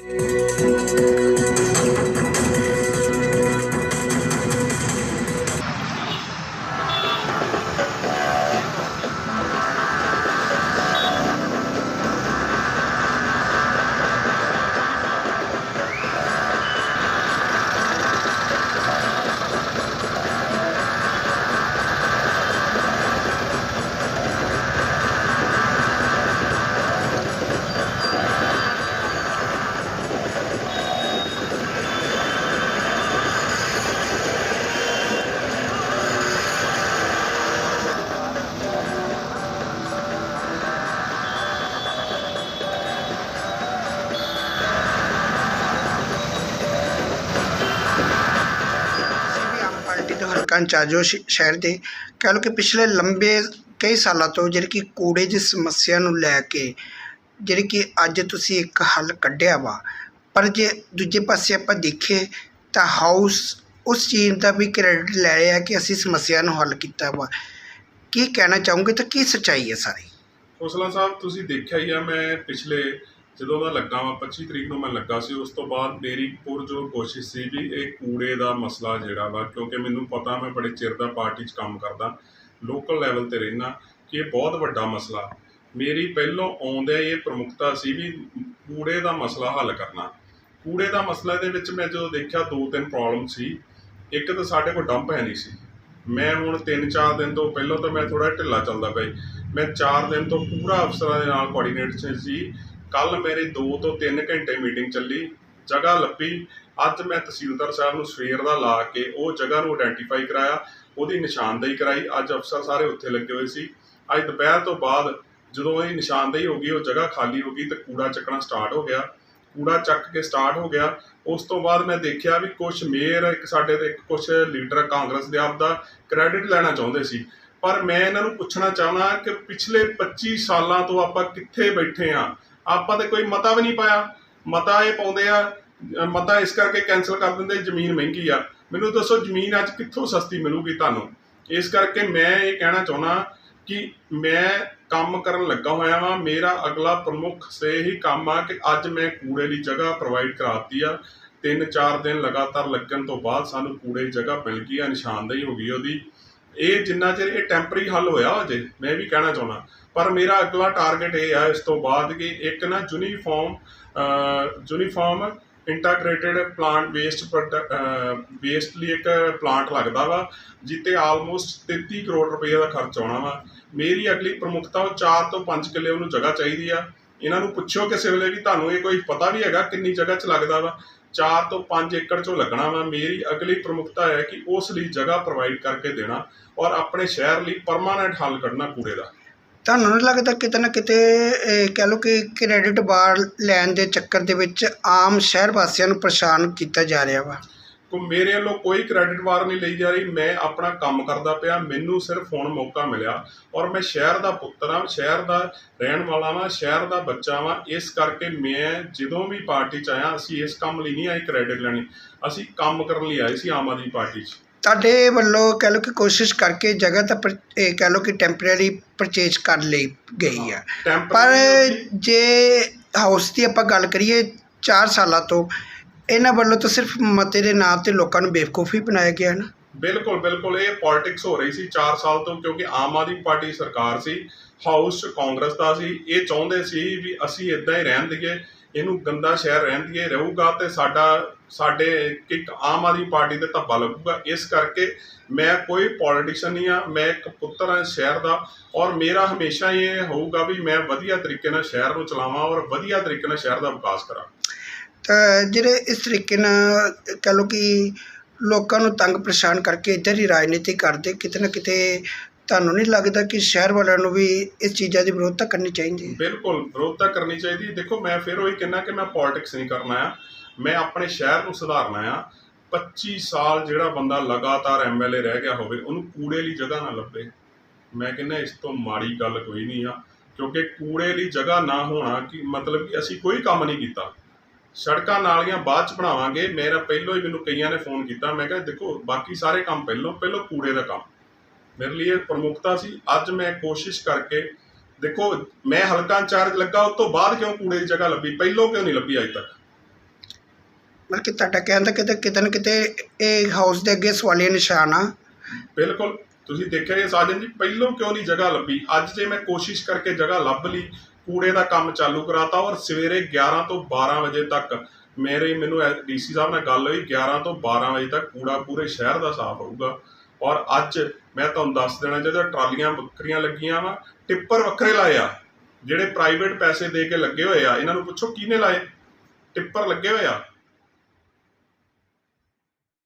ਅਸੀਂ ਪਾਰਟੀ ਤੋਂ ਹਲਕਾ ਸ਼ਹਿਰ ਦੇ ਕਹਿ ਲਓ ਕਿ ਪਿਛਲੇ ਲੰਬੇ ਕਈ ਸਾਲਾਂ ਤੋਂ ਜਿਹੜੀ ਕਿ ਕੂੜੇ ਦੀ ਸਮੱਸਿਆ ਨੂੰ ਲੈ ਕੇ ਜਿਹੜੀ ਕਿ ਅੱਜ ਤੁਸੀਂ ਇੱਕ ਹੱਲ ਕੱਢਿਆ ਵਾ। ਪਰ ਜੇ ਦੂਜੇ ਪਾਸੇ ਆਪਾਂ ਦੇਖੀਏ ਤਾਂ ਹਾਊਸ ਉਸ ਚੀਜ਼ ਦਾ ਵੀ ਕ੍ਰੈਡਿਟ ਲੈ ਰਿਹਾ ਕਿ ਅਸੀਂ ਸਮੱਸਿਆ ਨੂੰ ਹੱਲ ਕੀਤਾ ਵਾ। ਕੀ ਕਹਿਣਾ ਚਾਹੋਗੇ ਤਾਂ ਕੀ ਸੱਚਾਈ ਹੈ ਸਾਰੀ? ਖੋਸਲਾ ਸਾਹਿਬ, ਤੁਸੀਂ ਦੇਖਿਆ ਹੀ ਆ, ਮੈਂ ਪਿਛਲੇ ਜਦੋਂ ਦਾ ਲੱਗਾ ਵਾਂ 25 ਤਰੀਕ ਨੂੰ ਮੈਂ ਲੱਗਾ ਸੀ, ਉਸ ਤੋਂ ਬਾਅਦ ਮੇਰੀ ਪੁਰਜੋਰ ਕੋਸ਼ਿਸ਼ ਸੀ ਵੀ ਇਹ ਕੂੜੇ ਦਾ ਮਸਲਾ ਜਿਹੜਾ ਵਾ, ਕਿਉਂਕਿ ਮੈਨੂੰ ਪਤਾ ਮੈਂ ਬੜੇ ਚਿਰ ਦਾ ਪਾਰਟੀ 'ਚ ਕੰਮ ਕਰਦਾ ਲੋਕਲ ਲੈਵਲ ਤੇ ਰਹਿਣਾ ਕਿ ਇਹ ਬਹੁਤ ਵੱਡਾ ਮਸਲਾ। ਮੇਰੀ ਪਹਿਲੋਂ ਆਉਂਦਿਆਂ ਇਹ ਪ੍ਰਮੁੱਖਤਾ ਸੀ ਵੀ ਕੂੜੇ ਦਾ ਮਸਲਾ ਹੱਲ ਕਰਨਾ। ਕੂੜੇ ਦਾ ਮਸਲਾ ਦੇ ਵਿੱਚ ਮੈਂ ਜਦੋਂ ਦੇਖਿਆ ਦੋ ਤਿੰਨ ਪ੍ਰੋਬਲਮ ਸੀ, ਇੱਕ ਤਾਂ ਸਾਡੇ ਕੋਲ ਡੰਪ ਹੈ ਨਹੀਂ ਸੀ। ਮੈਂ ਹੁਣ 3-4 ਦਿਨ ਤੋਂ, ਪਹਿਲਾਂ ਤਾਂ ਮੈਂ ਥੋੜਾ ਢਿੱਲਾ ਚੱਲਦਾ ਪਿਆ ਮੈਂ 4 ਦਿਨ ਤੋਂ ਪੂਰਾ ਅਫਸਰਾਂ ਦੇ ਨਾਲ ਕੋਆਰਡੀਨੇਟ ਸੀ ਕੱਲ ਮੇਰੀ 2 ਤੋਂ 3 ਘੰਟੇ ਮੀਟਿੰਗ ਚੱਲੀ, ਜਗ੍ਹਾ ਲੱਭੀ। ਅੱਜ ਮੈਂ ਤਹਿਸੀਲਦਾਰ ਸਾਹਿਬ ਨੂੰ ਸਵੇਰ ਦਾ ਲਾ ਕੇ ਉਹ ਜਗ੍ਹਾ ਨੂੰ ਆਇਡੈਂਟੀਫਾਈ ਕਰਾਇਆ। ਉਹਦੀ ਨਿਸ਼ਾਨਦੇਹੀ ਕਰਾਈ। ਅੱਜ ਅਫਸਰ ਸਾਰੇ ਉੱਥੇ ਲੱਗੇ ਹੋਏ ਸੀ। ਅੱਜ ਦੁਪਹਿਰ ਤੋਂ ਬਾਅਦ ਜਦੋਂ ਇਹ ਨਿਸ਼ਾਨਦੇਹੀ ਹੋ ਗਈ, ਉਹ ਜਗ੍ਹਾ ਖਾਲੀ ਹੋ ਗਈ ਤੇ ਕੂੜਾ ਚੱਕਣਾ ਸਟਾਰਟ ਹੋ ਗਿਆ। ਕੂੜਾ ਚੱਕ ਕੇ ਸਟਾਰਟ ਹੋ ਗਿਆ। ਉਸ ਤੋਂ ਬਾਅਦ ਮੈਂ ਦੇਖਿਆ ਵੀ ਕੁਝ ਮੇਅਰ, ਇੱਕ ਸਾਡੇ ਤੇ ਕੁਝ ਲੀਡਰ ਕਾਂਗਰਸ ਦੇ ਆਪ ਦਾ ਕ੍ਰੈਡਿਟ ਲੈਣਾ ਚਾਹੁੰਦੇ ਸੀ। ਪਰ ਮੈਂ ਇਹਨਾਂ ਨੂੰ ਪੁੱਛਣਾ ਚਾਹਣਾ ਕਿ ਪਿਛਲੇ 25 ਸਾਲਾਂ ਤੋਂ ਆਪਾਂ ਕਿੱਥੇ ਬੈਠੇ ਆ? ਆਪਾਂ ਤੇ ਕੋਈ ਮਤਾ ਵੀ ਨਹੀਂ ਪਾਇਆ। ਮਤਾ ਇਹ ਪਾਉਂਦੇ ਆ, ਮਤਾ ਇਸ ਕਰਕੇ ਕੈਨਸਲ ਕਰ ਦਿੰਦੇ, ਜ਼ਮੀਨ ਮਹਿੰਗੀ ਆ। ਮੈਨੂੰ ਦੱਸੋ, ਜ਼ਮੀਨ ਅੱਜ ਕਿੱਥੋਂ ਸਸਤੀ ਮਿਲੂਗੀ ਤੁਹਾਨੂੰ? ਇਸ ਕਰਕੇ ਮੈਂ ਇਹ ਕਹਿਣਾ ਚਾਹੁੰਦਾ ਕਿ ਮੈਂ ਕੰਮ ਕਰਨ ਲੱਗਾ ਹੋਇਆ ਵਾਂ। ਮੇਰਾ ਅਗਲਾ ਪ੍ਰਮੁੱਖ ਸੇ ਹੀ ਕੰਮ ਆ ਕਿ ਅੱਜ ਮੈਂ ਕੂੜੇ ਦੀ ਜਗ੍ਹਾ ਪ੍ਰੋਵਾਈਡ ਕਰਾਤੀ ਆ। ਤਿੰਨ ਚਾਰ ਦਿਨ ਲਗਾਤਾਰ ਲੱਗਣ ਤੋਂ ਬਾਅਦ ਸਾਨੂੰ ਕੂੜੇ ਦੀ ਜਗ੍ਹਾ ਮਿਲ ਗਈ ਆ, ਨਿਸ਼ਾਨਦੇਹੀ ਹੋ ਗਈ ਉਹਦੀ। ਇਹ ਜਿੰਨਾ ਚਿਰ ਇਹ ਟੈਂਪਰੇਰੀ ਹੱਲ ਹੋਇਆ ਅਜੇ, ਮੈਂ ਵੀ ਕਹਿਣਾ ਚਾਹੁੰਦਾ। ਪਰ ਮੇਰਾ ਅਗਲਾ ਟਾਰਗੇਟ ਇਹ ਆ ਇਸ ਤੋਂ ਬਾਅਦ ਕਿ ਇੱਕ ਨਾ uniform uniform integrated plant waste waste ਲਈ ਇੱਕ ਪਲਾਂਟ ਲੱਗਦਾ ਵਾ ਜਿੱਤੇ ਆਲਮੋਸਟ 33 ਕਰੋੜ ਰੁਪਏ ਦਾ ਖਰਚ ਆਉਣਾ ਵਾ। ਮੇਰੀ ਅਗਲੀ ਪ੍ਰਮੁਖਤਾ ਉਹ 4 ਤੋਂ 5 ਕਿੱਲੇ ਉਹਨੂੰ ਜਗ੍ਹਾ ਚਾਹੀਦੀ ਆ। ਇਹਨਾਂ ਨੂੰ ਪੁੱਛੋ ਕਿਸੇ ਵੇਲੇ ਵੀ ਤੁਹਾਨੂੰ ਇਹ ਕੋਈ ਪਤਾ ਵੀ ਹੈਗਾ ਕਿੰਨੀ ਜਗ੍ਹਾ 'ਚ ਲੱਗਦਾ ਵਾ। 4 ਤੋਂ 5 ਏਕੜ 'ਚੋਂ ਲੱਗਣਾ ਵਾ। ਮੇਰੀ ਅਗਲੀ ਪ੍ਰਮੁੱਖਤਾ ਹੈ ਕਿ ਉਸ ਲਈ ਜਗ੍ਹਾ ਪ੍ਰੋਵਾਈਡ ਕਰਕੇ ਦੇਣਾ ਔਰ ਆਪਣੇ ਸ਼ਹਿਰ ਲਈ ਪਰਮਾਨੈਂਟ ਹੱਲ ਕੱਢਣਾ ਕੂੜੇ ਦਾ। ਤੁਹਾਨੂੰ ਨਹੀਂ ਲੱਗਦਾ ਕਿਤੇ ਨਾ ਕਿਤੇ ਕਹਿ ਲਓ ਕਿ ਕ੍ਰੈਡਿਟ ਬਾਰ ਲੈਣ ਦੇ ਚੱਕਰ ਦੇ ਵਿੱਚ ਆਮ ਸ਼ਹਿਰ ਵਾਸੀਆਂ ਨੂੰ ਪਰੇਸ਼ਾਨ ਕੀਤਾ ਜਾ ਰਿਹਾ ਵਾ? ਕੋ ਮੇਰੇ ਵੱਲੋਂ ਕੋਈ ਕ੍ਰੈਡਿਟ ਵਾਰ ਨਹੀਂ ਲਈ ਜਾ ਰਹੀ। ਮੈਂ ਆਪਣਾ ਕੰਮ ਕਰਦਾ ਪਿਆ। ਮੈਨੂੰ ਸਿਰਫ ਹੁਣ ਮੌਕਾ ਮਿਲਿਆ। ਔਰ ਮੈਂ ਸ਼ਹਿਰ ਦਾ ਪੁੱਤਰ ਹਾਂ ਸ਼ਹਿਰ ਦਾ ਰਹਿਣ ਵਾਲਾ ਵਾਂ ਸ਼ਹਿਰ ਦਾ ਬੱਚਾ ਵਾਂ। ਇਸ ਕਰਕੇ ਮੈਂ ਜਦੋਂ ਵੀ ਪਾਰਟੀ ਚ ਆਇਆ ਅਸੀਂ ਇਸ ਕੰਮ ਲਈ ਨਹੀਂ ਆਏ ਕ੍ਰੈਡਿਟ ਲੈਣੀ। ਅਸੀਂ ਕੰਮ ਕਰਨ ਲਈ ਆਏ ਸੀ ਆਮ ਆਦਮੀ ਪਾਰਟੀ 'ਚ। ਤੁਹਾਡੇ ਵੱਲੋਂ ਕਹਿ ਲਓ ਕਿ ਕੋਸ਼ਿਸ਼ ਕਰਕੇ ਜਗ੍ਹਾ ਤਾਂ ਪਰ- ਇਹ ਕਹਿ ਲਓ ਕਿ ਟੈਂਪਰੇਰੀ ਪਰਚੇਜ ਕਰ ਲਈ ਗਈ ਆ। ਪਰ ਜੇ ਹਾਊਸ ਦੀ ਆਪਾਂ ਗੱਲ ਕਰੀਏ 4 ਸਾਲਾਂ ਤੋਂ ਇਹਨਾਂ ਵੱਲੋਂ ਤਾਂ ਸਿਰਫ ਮਤੇ ਦੇ ਨਾਂ ਤੇ ਲੋਕਾਂ ਨੂੰ ਬੇਵਕੂਫੀ ਬਣਾਇਆ ਗਿਆ ਨਾ। ਬਿਲਕੁਲ ਬਿਲਕੁਲ। ਇਹ ਪੋਲਿਟਿਕਸ ਹੋ ਰਹੀ ਸੀ 4 ਸਾਲ ਤੋਂ ਕਿਉਂਕਿ ਆਮ ਆਦਮੀ ਪਾਰਟੀ ਸਰਕਾਰ ਸੀ ਹਾਊਸ 'ਚ ਕਾਂਗਰਸ ਦਾ ਸੀ। ਇਹ ਚਾਹੁੰਦੇ ਸੀ ਵੀ ਅਸੀਂ ਇਦਾਂ ਹੀ ਰਹਿਣ ਦਈਏ, ਇਹਨੂੰ ਗੰਦਾ ਸ਼ਹਿਰ ਰਹਿਣ ਦਈਏ, ਰਹੂਗਾ ਤੇ ਸਾਡਾ, ਸਾਡੇ ਇੱਕ ਆਮ ਆਦਮੀ ਪਾਰਟੀ ਤੇ ਧੱਬਾ ਲੱਗੂਗਾ। ਇਸ ਕਰਕੇ ਮੈਂ ਕੋਈ ਪੋਲੀਟੀਸ਼ੀਅਨ ਨਹੀਂ ਆ ਮੈਂ ਇੱਕ ਪੁੱਤਰ ਹਾਂ ਸ਼ਹਿਰ ਦਾ ਔਰ ਮੇਰਾ ਹਮੇਸ਼ਾ ਇਹ ਹੋਊਗਾ ਵੀ ਮੈਂ ਵਧੀਆ ਤਰੀਕੇ ਨਾਲ ਸ਼ਹਿਰ ਨੂੰ ਚਲਾਵਾਂ ਔਰ ਵਧੀਆ ਤਰੀਕੇ ਨਾਲ ਸ਼ਹਿਰ ਦਾ ਵਿਕਾਸ ਕਰਾਂ। ਜਿਹੜੇ ਇਸ ਤਰੀਕੇ ਨਾਲ ਕਹਿ ਲਓ ਕਿ ਲੋਕਾਂ ਨੂੰ ਤੰਗ ਪਰੇਸ਼ਾਨ ਕਰਕੇ ਇੱਧਰ ਹੀ ਰਾਜਨੀਤੀ ਕਰਦੇ, ਕਿਤੇ ਨਾ ਕਿਤੇ ਤੁਹਾਨੂੰ ਨਹੀਂ ਲੱਗਦਾ ਕਿ ਸ਼ਹਿਰ ਵਾਲਿਆਂ ਨੂੰ ਵੀ ਇਸ ਚੀਜ਼ਾਂ ਦੀ ਵਿਰੋਧਤਾ ਕਰਨੀ ਚਾਹੀਦੀ ਹੈ? ਬਿਲਕੁਲ, ਵਿਰੋਧਤਾ ਕਰਨੀ ਚਾਹੀਦੀ ਦੇਖੋ, ਮੈਂ ਫਿਰ ਉਹੀ ਕਹਿੰਦਾ ਕਿ ਮੈਂ ਪੋਲਿਟਿਕਸ ਨਹੀਂ ਕਰਨਾ ਆ। ਮੈਂ ਆਪਣੇ ਸ਼ਹਿਰ ਨੂੰ ਸੁਧਾਰਨਾ ਆ। 25 ਸਾਲ ਜਿਹੜਾ ਬੰਦਾ ਲਗਾਤਾਰ ਐਮਐਲਏ ਰਹਿ ਗਿਆ ਹੋਵੇ, ਉਹਨੂੰ ਕੂੜੇ ਲਈ ਜਗ੍ਹਾ ਨਾ ਲੱਭੇ। ਮੈਂ ਕਹਿੰਦਾ, ਇਸ ਤੋਂ ਮਾੜੀ ਗੱਲ ਕੋਈ ਨਹੀਂ ਆ। ਕਿਉਂਕਿ ਕੂੜੇ ਲਈ ਜਗ੍ਹਾ ਨਾ ਹੋਣਾ ਕਿ ਮਤਲਬ ਕਿ ਅਸੀਂ ਕੋਈ ਕੰਮ ਨਹੀਂ ਕੀਤਾ। ਸੜਕਾਂ ਨਾਲੀਆਂ ਬਾਅਦ ਚ ਬਣਾਵਾਂਗੇ। ਮੇਰਾ ਪਹਿਲੋਂ ਹੀ ਮੈਨੂੰ ਕਈਆਂ ਨੇ ਫੋਨ ਕੀਤਾ। ਮੈਂ ਕਿਹਾ ਦੇਖੋ ਬਾਕੀ ਸਾਰੇ ਕੰਮ ਪਹਿਲੋਂ ਪਹਿਲੋਂ ਕੂੜੇ ਦਾ ਕੰਮ। ਮੇਰੇ ਲਈ ਇਹ ਪ੍ਰਮੁਖਤਾ ਸੀ। ਅੱਜ ਮੈਂ ਕੋਸ਼ਿਸ਼ ਕਰਕੇ ਦੇਖੋ ਮੈਂ ਹਲਕਾ ਇੰਚਾਰਜ ਲੱਗਾ ਉਸ ਤੋਂ ਬਾਅਦ ਕਿਉਂ ਕੂੜੇ ਦੀ ਜਗ੍ਹਾ ਲੱਭੀ? ਪਹਿਲੋਂ ਕਿਉਂ ਨਹੀਂ ਲੱਭੀ ਅਜੇ ਤੱਕ? ਮਤਲਬ ਕਿ ਤੁਹਾਡਾ ਕਹਿਣ ਦਾ ਕਿਤੇ ਕਿਤੇ ਨਾ ਕਿਤੇ ਇਹ ਹਾਊਸ ਦੇ ਅੱਗੇ ਸਵਾਲੀਆ ਨਿਸ਼ਾਨ ਆ। ਬਿਲਕੁਲ। ਤੁਸੀਂ ਦੇਖਿਆ ਇਹ ਸਾਜਨ ਜੀ ਪਹਿਲੋਂ ਕਿਉਂ ਨਹੀਂ ਜਗ੍ਹਾ ਲੱਭੀ? ਅੱਜ ਜੇ ਮੈਂ ਕੋਸ਼ਿਸ਼ ਕਰਕੇ ਜਗ੍ਹਾ ਲੱਭ ਲਈ ਕੂੜੇ ਦਾ ਕੰਮ ਚਾਲੂ ਕਰਾਤਾ ਔਰ ਸਵੇਰੇ 11 ਤੋਂ 12 ਵਜੇ ਤੱਕ ਮੇਰੇ ਮੈਨੂੰ ਡੀਸੀ ਸਾਹਿਬ ਨਾਲ ਗੱਲ ਹੋਈ 11 ਤੋਂ 12 ਵਜੇ ਤੱਕ ਕੂੜਾ ਪੂਰੇ ਸ਼ਹਿਰ ਦਾ ਸਾਫ਼ ਹੋਊਗਾ। ਔਰ ਅੱਜ ਮੈਂ ਤੁਹਾਨੂੰ ਦੱਸ ਦੇਣਾ ਚਾਹੁੰਦਾ ਟਰਾਲੀਆਂ ਵੱਖਰੀਆਂ ਲੱਗੀਆਂ ਵਾ, ਟਿੱਪਰ ਵੱਖਰੇ ਲਾਏ ਆ। ਜਿਹੜੇ ਪ੍ਰਾਈਵੇਟ ਪੈਸੇ ਦੇ ਕੇ ਲੱਗੇ ਹੋਏ ਆ, ਇਹਨਾਂ ਨੂੰ ਪੁੱਛੋ ਕਿਹਨੇ ਲਾਏ? ਟਿੱਪਰ ਲੱਗੇ ਹੋਏ ਆ?